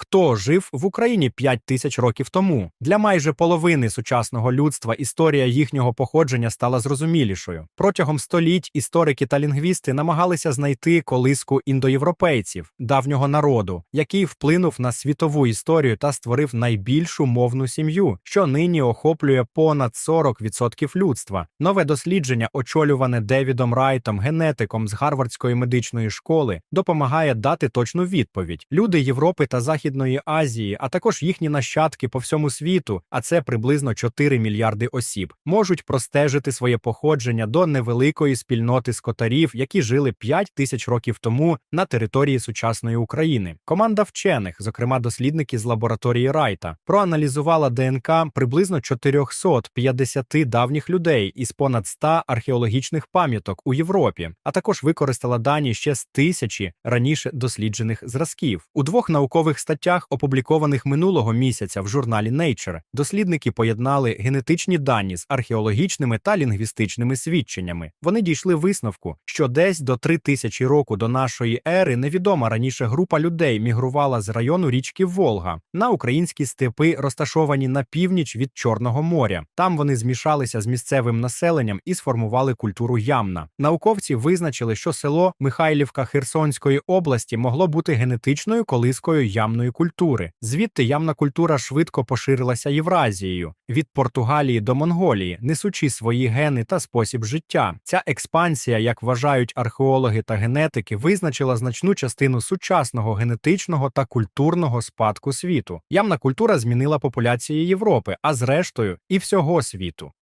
хто жив в Україні 5 тисяч років тому. Для майже половини сучасного людства історія їхнього походження стала зрозумілішою. Протягом століть історики та лінгвісти намагалися знайти колиску індоєвропейців, давнього народу, який вплинув на світову історію та створив найбільшу мовну сім'ю, що нині охоплює понад 40% людства. Нове дослідження, очолюване Девідом Райтом, генетиком з Гарвардської медичної школи, допомагає дати точну відповідь. Люди Європи та Західної Азії, а також їхні нащадки по всьому світу, а це приблизно 4 мільярди осіб, можуть простежити своє походження до невеликої спільноти скотарів, які жили 5 тисяч років тому на території сучасної України. Команда вчених, зокрема дослідники з лабораторії Райта, проаналізувала ДНК приблизно 450 давніх людей із понад 100 археологічних пам'яток у Європі, а також використала дані ще з тисячі раніше досліджених зразків. У двох наукових статтях, опублікованих минулого місяця в журналі Nature, дослідники поєднали генетичні дані з археологічними та лінгвістичними свідченнями. Вони дійшли висновку, що десь до 3000 року до нашої ери невідома раніше група людей мігрувала з району річки Волга на українські степи, розташовані на північ від Чорного моря. Там вони змішалися з місцевим населенням і сформували культуру ямна. Науковці визначили, що село Михайлівка Херсонської області могло бути генетичною колискою ямної культури. Звідти ямна культура швидко поширилася Євразією від Португалії до Монголії, несучи свої гени та спосіб життя. Ця експансія, як вважають археологи та генетики, визначила значну частину сучасного генетичного та культурного спадку світу. Ямна культура змінила популяції Європи, а зрештою і всього світу.